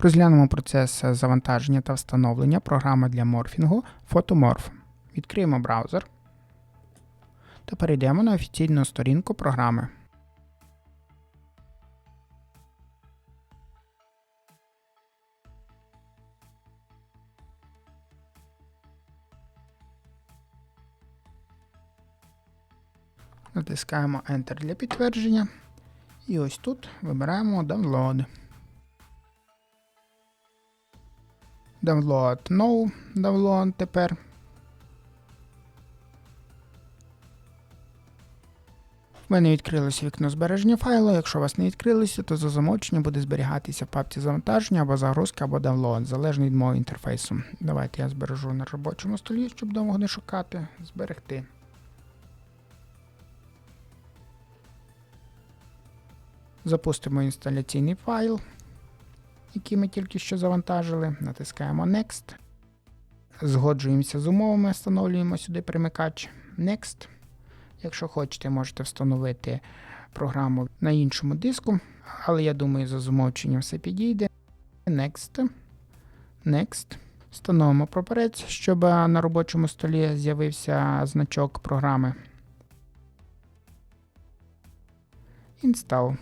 Розглянемо процес завантаження та встановлення програми для морфінгу Photomorph. Відкриємо браузер та перейдемо на офіційну сторінку програми. Натискаємо Enter для підтвердження. І ось тут вибираємо Download. Download No, Download тепер. В мене відкрилося вікно збереження файлу. Якщо у вас не відкрилося, то за замовчення буде зберігатися в папці завантаження або загрузка, або download, залежно від мого інтерфейсу. Давайте я збережу на робочому столі, щоб довго не шукати. Зберегти. Запустимо інсталяційний файл, який ми тільки що завантажили. Натискаємо Next. Згоджуємося з умовами, встановлюємо сюди примикач Next. Якщо хочете, можете встановити програму на іншому диску, але я думаю, за замовченням все підійде. Next. Next. Встановимо прапорець, щоб на робочому столі з'явився значок програми. Install.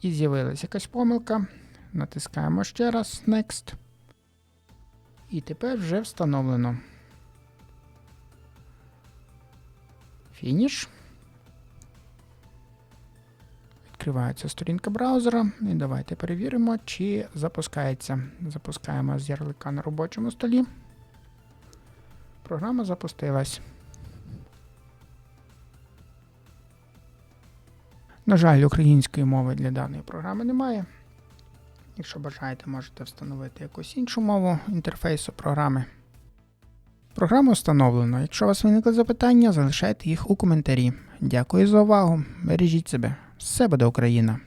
І з'явилася якась помилка. Натискаємо ще раз Next. І тепер вже встановлено. Фініш. Відкривається сторінка браузера. І давайте перевіримо, чи запускається. Запускаємо з ярлика на робочому столі. Програма запустилась. На жаль, української мови для даної програми немає. Якщо бажаєте, можете встановити якусь іншу мову інтерфейсу програми. Програму встановлено. Якщо у вас виникли запитання, залишайте їх у коментарі. Дякую за увагу. Бережіть себе. Все буде Україна!